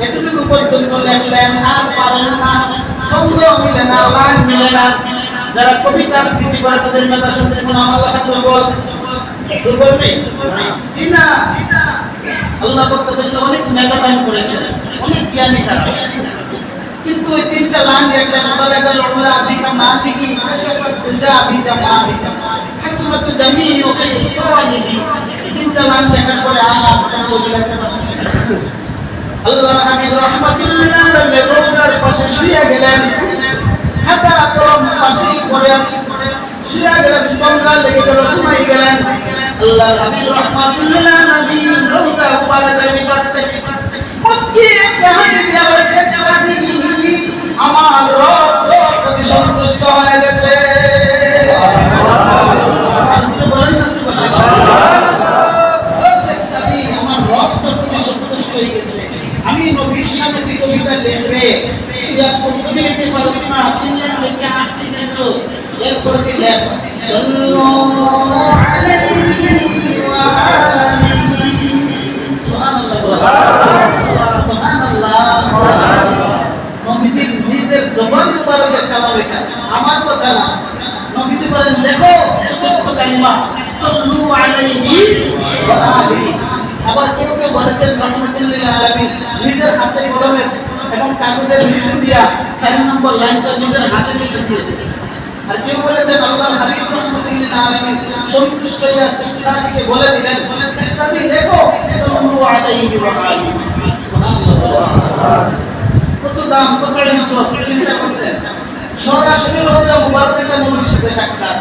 এতটুকু পর্যন্ত লেখলেন আর পারেন না ছন্দ মিলে না, লাইন মিলে যারা কবিতা আবৃত্তি করে তাদের মেধা কোন আমার লেখা দুর্বল দুর্বল নেই? আল্লাহ তাদেরকে অনেক মেধা দান করেছেন, অনেক জ্ঞানী তারা। কিন্তু ওই তিনটা লাইন লেখলেন বালাগাল উলা বিকা মালিহি কাশাফাত তুজা বিজামালিহি হাসরাত জামিউ খাইসালিহি এই তিনটা লাইন লেখার পরে পারছেন না। আল্লাহ হামিদ রহমাতুল্লাহ আলাইহি রোজার পাশে শুয়ে গেলেন। খাতা কলম পাশেই পড়ে আছে। শুয়ে গেলেন তোমরা লেগে গেল ঘুমাই গেলেন। আল্লাহ হামিদ রহমাতুল্লাহ আলাইহি রোজা মুবারকের ভিতর থেকে মুস্কি একটা হাসি দিয়ে বলেছেন আমার রব তোর প্রতি সন্তুষ্ট হয়ে গেছে। আমি নবীর সামনে কবিতা লিখবে তুই এক শব্দকে লিখতে পারস না। তিন লিখে এরপরে তুই নবীজির নিজের জবান মুবারকের কালাম এটা। আমার কথা না। নবীজি বলেন, লেখো চতুর্থ কালিমা, সাল্লু আলাইহি ওয়া আলিহি। আবার কেউ কেউ বলেছেন রহমতুল্লাহ আলামিন, নিজের হাতে কলমে এবং কাগজের নিচে সন্তুষ্ট হইয়া সাদিকে বলে দিলেন শেখ সাদি লেখো সাল্লু আলাইহি ওয়া আলিহি সুবহানাল্লাহ একটা নবীর সাথে সাক্ষাৎ।